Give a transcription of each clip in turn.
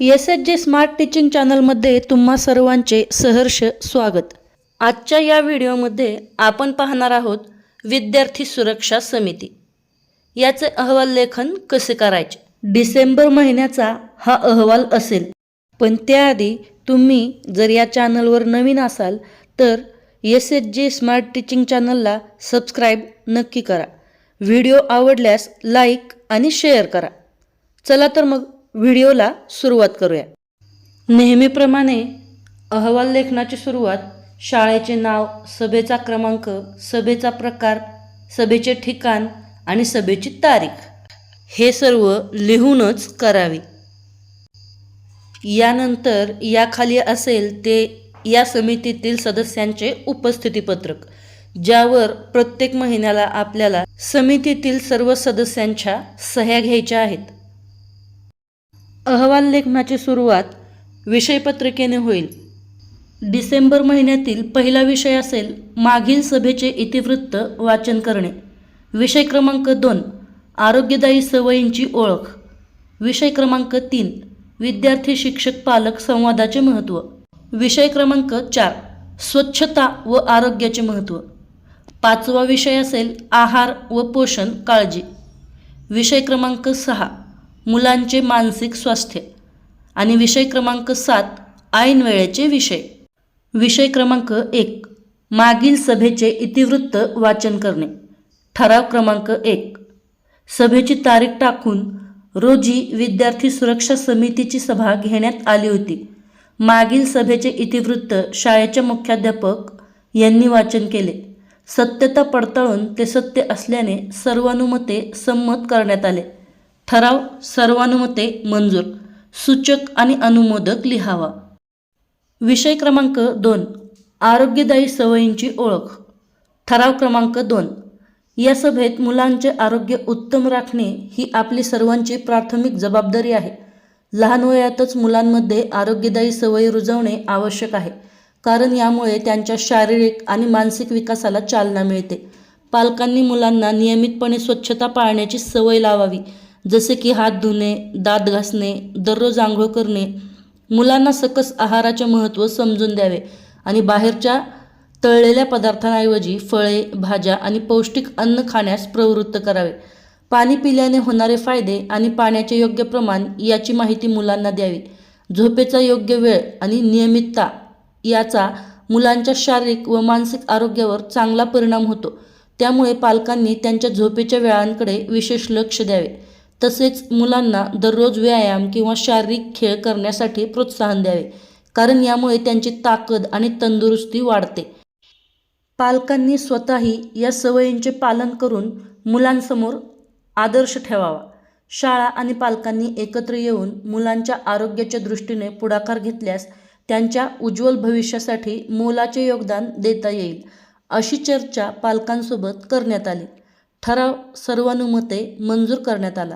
S H J smart teaching चॅनलमध्ये तुम्हा सर्वांचे सहर्ष स्वागत. आजच्या या व्हिडिओमध्ये आपण पाहणार आहोत विद्यार्थी सुरक्षा समिती. याचे अहवाल लेखन कसे करायचे? डिसेंबर महिन्याचा हा अहवाल असेल. पण त्याआधी तुम्ही जर या चॅनलवर नवीन असाल तर S H J smart teaching चॅनलला सबस्क्राईब नक्की करा. व्हिडिओ आवडल्यास लाईक आणि शेअर करा. चला तर मग व्हिडिओला सुरुवात करूया. नेहमीप्रमाणे अहवाल लेखनाची सुरुवात शाळेचे नाव सभेचा क्रमांक सभेचा प्रकार सभेचे ठिकाण आणि सभेची तारीख हे सर्व लिहूनच करावी. यानंतर याखाली असेल ते या समितीतील सदस्यांचे उपस्थितीपत्रक ज्यावर प्रत्येक महिन्याला आपल्याला समितीतील सर्व सदस्यांच्या सह्या घ्यायच्या आहेत. अहवाल लेखनाची सुरुवात विषयपत्रिकेने होईल. डिसेंबर महिन्यातील पहिला विषय असेल मागील सभेचे इतिवृत्त वाचन करणे. विषय क्रमांक दोन आरोग्यदायी सवयींची ओळख. विषय क्रमांक तीन विद्यार्थी शिक्षक पालक संवादाचे महत्त्व विषय क्रमांक चार स्वच्छता व आरोग्याचे महत्त्व पाचवा विषय असेल आहार व पोषण काळजी. विषय क्रमांक सहा मुलांचे मानसिक स्वास्थ्य. आणि विषय क्रमांक सात ऐन वेळेचे विषय. विषय क्रमांक एक मागील सभेचे इतिवृत्त वाचन करणे. ठराव क्रमांक एक सभेची तारीख टाकून रोजी विद्यार्थी सुरक्षा समितीची सभा घेण्यात आली होती. मागील सभेचे इतिवृत्त शाळेच्या मुख्याध्यापक यांनी वाचन केले. सत्यता पडताळून ते सत्य असल्याने सर्वानुमते संमत करण्यात आले. ठराव सर्वानुमते मंजूर सूचक आणि अनुमोदक लिहावा. विषय क्रमांक दोन आरोग्यदायी सवयींची ओळख. ठराव क्रमांक दोन या सभेत मुलांचे आरोग्य उत्तम राखणे ही आपली सर्वांची प्राथमिक जबाबदारी आहे. लहान वयातच मुलांमध्ये आरोग्यदायी सवयी रुजवणे आवश्यक आहे कारण यामुळे त्यांच्या शारीरिक आणि मानसिक विकासाला चालना मिळते. पालकांनी मुलांना नियमितपणे स्वच्छता पाळण्याची सवय लावावी जसे की हात धुणे दात घासणे दररोज आंघोळ करणे मुलांना सकस आहाराचे महत्त्व समजून द्यावे आणि बाहेरच्या तळलेल्या पदार्थांऐवजी फळे भाज्या आणि पौष्टिक अन्न खाण्यास प्रवृत्त करावे. पाणी पिल्याने होणारे फायदे आणि पाण्याचे योग्य प्रमाण याची माहिती मुलांना द्यावी. झोपेचा योग्य वेळ आणि नियमितता याचा मुलांच्या शारीरिक व मानसिक आरोग्यावर चांगला परिणाम होतो. त्यामुळे पालकांनी त्यांच्या झोपेच्या वेळांकडे विशेष लक्ष द्यावे. तसेच मुलांना दररोज व्यायाम किंवा शारीरिक खेळ करण्यासाठी प्रोत्साहन द्यावे कारण यामुळे त्यांची ताकद आणि तंदुरुस्ती वाढते. पालकांनी स्वतःही या सवयींचे पालन करून मुलांसमोर आदर्श ठेवावा. शाळा आणि पालकांनी एकत्र येऊन मुलांच्या आरोग्याच्या दृष्टीने पुढाकार घेतल्यास त्यांच्या उज्ज्वल भविष्यासाठी मोलाचे योगदान देता येईल अशी चर्चा पालकांसोबत करण्यात आली. ठराव सर्वानुमते मंजूर करण्यात आला.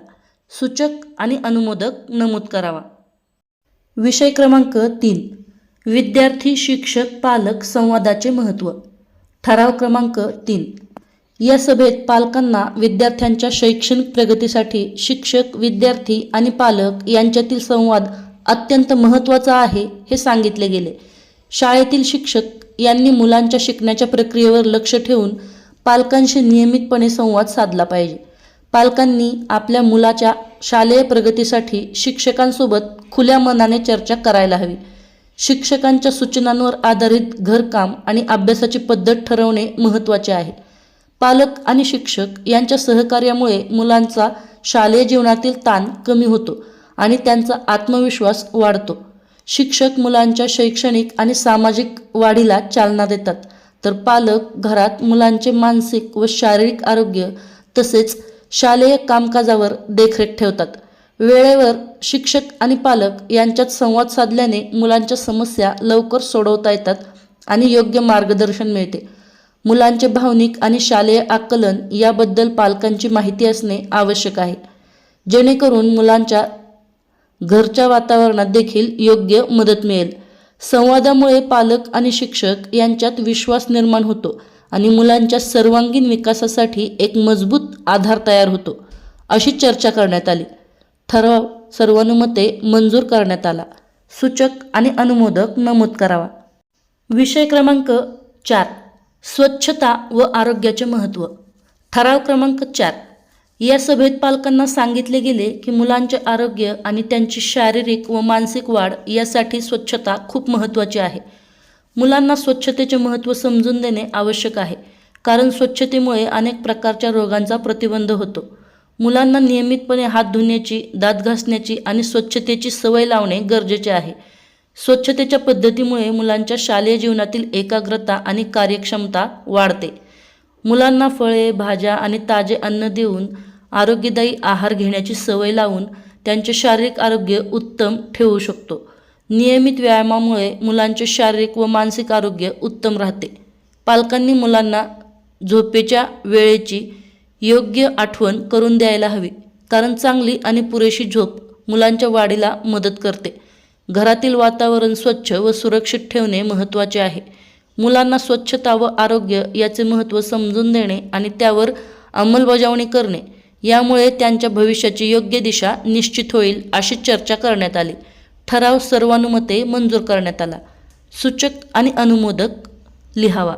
सूचक आणि अनुमोदक नमूद करावा. विषय क्रमांक तीन. विद्यार्थी शिक्षक पालक संवादाचे महत्त्व ठराव क्रमांक तीन. या सभेत पालकांना विद्यार्थ्यांच्या शैक्षणिक प्रगतीसाठी शिक्षक विद्यार्थी आणि पालक यांच्यातील संवाद अत्यंत महत्त्वाचा आहे हे सांगितले गेले. शाळेतील शिक्षक यांनी मुलांच्या शिकण्याच्या प्रक्रियेवर लक्ष ठेवून पालकांशी नियमितपणे संवाद साधला पाहिजे. पालकांनी आपल्या मुलाच्या शालेय प्रगतीसाठी शिक्षकांसोबत खुल्या मनाने चर्चा करायला हवी. शिक्षकांच्या सूचनांवर आधारित घरकाम आणि अभ्यासाची पद्धत ठरवणे महत्त्वाचे आहे. पालक आणि शिक्षक यांच्या सहकार्यामुळे मुलांचा शालेय जीवनातील ताण कमी होतो आणि त्यांचा आत्मविश्वास वाढतो. शिक्षक मुलांच्या शैक्षणिक आणि सामाजिक वाढीला चालना देतात. तर पालक घरात मुलांचे मानसिक व शारीरिक आरोग्य तसेच शालेय कामकाजावर देखरेख ठेवतात. वेळेवर शिक्षक आणि पालक यांच्यात संवाद साधल्याने मुलांच्या समस्या लवकर सोडवता येतात आणि योग्य मार्गदर्शन मिळते. मुलांचे भावनिक आणि शालेय आकलन याबद्दल पालकांची माहिती असणे आवश्यक आहे. जेणेकरून मुलांच्या घरच्या वातावरणात देखील योग्य मदत मिळेल. संवादामुळे पालक आणि शिक्षक यांच्यात विश्वास निर्माण होतो आणि मुलांच्या सर्वांगीण विकासासाठी एक मजबूत आधार तयार होतो अशी चर्चा करण्यात आली. ठराव सर्वानुमते मंजूर करण्यात आला. सूचक आणि अनुमोदक नमूद करावा. विषय क्रमांक चार स्वच्छता व आरोग्याचे महत्त्व. ठराव क्रमांक चार या सभेत पालकांना सांगितले गेले की मुलांचे आरोग्य आणि त्यांची शारीरिक व मानसिक वाढ यासाठी स्वच्छता खूप महत्त्वाची आहे. मुलांना स्वच्छतेचे महत्त्व समजून देणे आवश्यक आहे कारण स्वच्छतेमुळे अनेक प्रकारच्या रोगांचा प्रतिबंध होतो. मुलांना नियमितपणे हात धुण्याची दात घासण्याची आणि स्वच्छतेची सवय लावणे गरजेचे आहे. स्वच्छतेच्या पद्धतीमुळे मुलांच्या शालेय जीवनातील एकाग्रता आणि कार्यक्षमता वाढते. मुलांना फळे भाज्या आणि ताजे अन्न देऊन आरोग्यदायी आहार घेण्याची सवय लावून त्यांचे शारीरिक आरोग्य उत्तम ठेवू शकतो. नियमित व्यायामामुळे मुलांचे शारीरिक व मानसिक आरोग्य उत्तम राहते. पालकांनी मुलांना झोपेच्या वेळेची योग्य आठवण करून द्यायला हवी कारण चांगली आणि पुरेशी झोप मुलांच्या वाढीला मदत करते. घरातील वातावरण स्वच्छ व सुरक्षित ठेवणे महत्त्वाचे आहे. मुलांना स्वच्छता व आरोग्य याचे महत्त्व समजून देणे आणि त्यावर अंमलबजावणी करणे यामुळे त्यांच्या भविष्याची योग्य दिशा निश्चित होईल अशी चर्चा करण्यात आली. ठराव सर्वानुमते मंजूर करण्यात आला. सूचक आणि अनुमोदक लिहावा.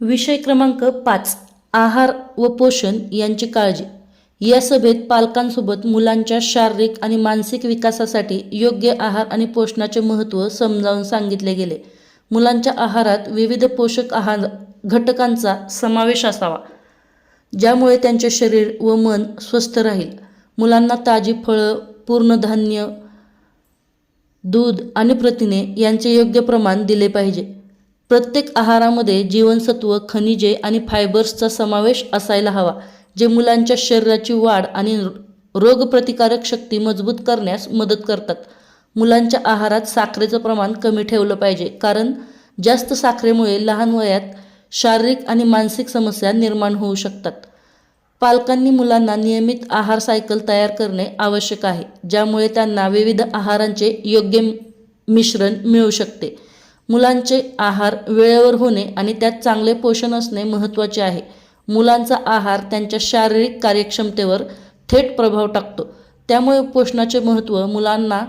विषय क्रमांक पाच आहार व पोषण यांची काळजी. या सभेत पालकांसोबत मुलांच्या शारीरिक आणि मानसिक विकासासाठी योग्य आहार आणि पोषणाचे महत्त्व समजावून सांगितले गेले. मुलांच्या आहारात विविध पोषक आहार घटकांचा समावेश असावा. ज्यामुळे त्यांचे शरीर व मन स्वस्थ राहील. मुलांना ताजी फळं पूर्णधान्य दूध आणि प्रथिने यांचे योग्य प्रमाण दिले पाहिजे. प्रत्येक आहारामध्ये जीवनसत्व खनिजे आणि फायबर्सचा समावेश असायला हवा जे मुलांच्या शरीराची वाढ आणि रोगप्रतिकारक शक्ती मजबूत करण्यास मदत करतात. मुलांच्या आहारात साखरेचं प्रमाण कमी ठेवलं पाहिजे कारण जास्त साखरेमुळे लहान वयात शारीरिक आणि मानसिक समस्या निर्माण होऊ शकतात. पालकांनी मुलांना नियमित आहार सायकल तयार करणे आवश्यक आहे ज्यामुळे त्यांना विविध आहारांचे योग्य मिश्रण मिळू शकते. मुलांचे आहार वेळेवर होणे आणि त्यात चांगले पोषण असणे महत्त्वाचे आहे. मुलांचा आहार त्यांच्या शारीरिक कार्यक्षमतेवर थेट प्रभाव टाकतो. त्यामुळे पोषणाचे महत्त्व मुलांना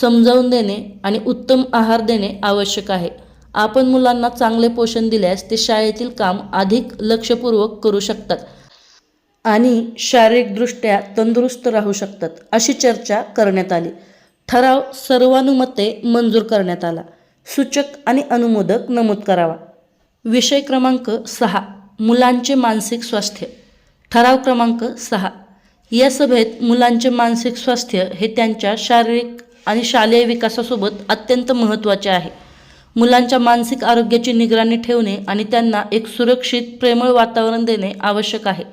समजावून देणे आणि उत्तम आहार देणे आवश्यक आहे. आपण मुलांना चांगले पोषण दिल्यास ते शाळेतील काम अधिक लक्षपूर्वक करू शकतात आणि शारीरिकदृष्ट्या तंदुरुस्त राहू शकतात अशी चर्चा करण्यात आली. ठराव सर्वानुमते मंजूर करण्यात आला. सूचक आणि अनुमोदक नमूद करावा. विषय क्रमांक सहा मुलांचे मानसिक स्वास्थ्य. ठराव क्रमांक सहा या सभेत मुलांचे मानसिक स्वास्थ्य हे त्यांच्या शारीरिक आणि शालेय विकासासोबत अत्यंत महत्त्वाचे आहे. मुलांच्या मानसिक आरोग्याची निगराणी ठेवणे आणि त्यांना एक सुरक्षित प्रेमळ वातावरण देणे आवश्यक आहे.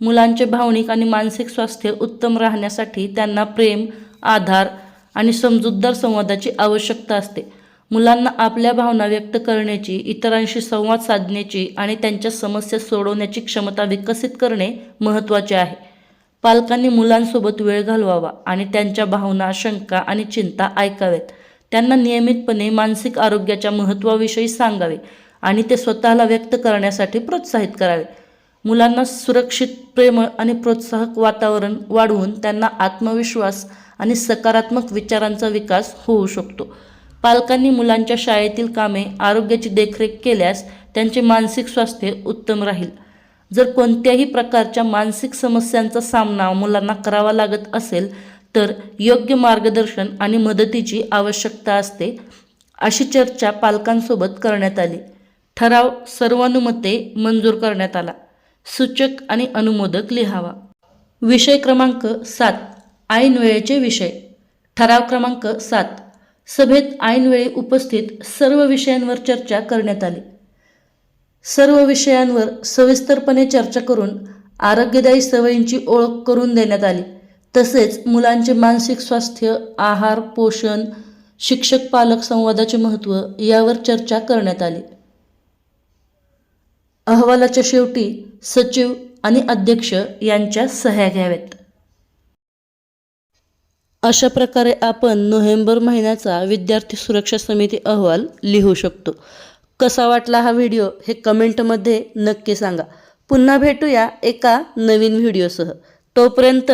मुलांचे भावनिक आणि मानसिक स्वास्थ्य उत्तम राहण्यासाठी त्यांना प्रेम आधार आणि समजूतदार संवादाची आवश्यकता असते. मुलांना आपल्या भावना व्यक्त करण्याची इतरांशी संवाद साधण्याची आणि त्यांच्या समस्या सोडवण्याची क्षमता विकसित करणे महत्त्वाचे आहे. पालकांनी मुलांसोबत वेळ घालवावा आणि त्यांच्या भावना शंका आणि चिंता ऐकाव्यात त्यांना नियमितपणे मानसिक आरोग्याच्या महत्त्वाविषयी सांगावे आणि ते स्वतःला व्यक्त करण्यासाठी प्रोत्साहित करावे. मुलांना सुरक्षित प्रेमळ आणि प्रोत्साहक वातावरण वाढवून त्यांना आत्मविश्वास आणि सकारात्मक विचारांचा विकास होऊ शकतो. पालकांनी मुलांच्या शाळेतील कामे आरोग्याची देखरेख केल्यास त्यांचे मानसिक स्वास्थ्य उत्तम राहील. जर कोणत्याही प्रकारच्या मानसिक समस्यांचा सामना मुलांना करावा लागत असेल तर योग्य मार्गदर्शन आणि मदतीची आवश्यकता असते अशी चर्चा पालकांसोबत करण्यात आली. ठराव सर्वानुमते मंजूर करण्यात आला. सूचक आणि अनुमोदक लिहावा. विषय क्रमांक सात ऐन वेळेचे विषय. ठराव क्रमांक सात सभेत ऐनवेळी उपस्थित सर्व विषयांवर चर्चा करण्यात आली. सर्व विषयांवर सविस्तरपणे चर्चा करून आरोग्यदायी सवयींची ओळख करून देण्यात आली. तसेच मुलांचे मानसिक स्वास्थ्य आहार पोषण शिक्षक पालक संवादाचे महत्त्व यावर चर्चा करण्यात आली. अहवालाच्या शेवटी सचिव आणि अध्यक्ष यांच्या सह्या घ्याव्यात. अशा प्रकारे आपण नोव्हेंबर महिन्याचा विद्यार्थी सुरक्षा समिती अहवाल लिहू शकतो. कसा वाटला हा व्हिडिओ हे कमेंटमध्ये नक्की सांगा. पुन्हा भेटूया एका नवीन व्हिडिओसह. तोपर्यंत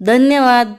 धन्यवाद.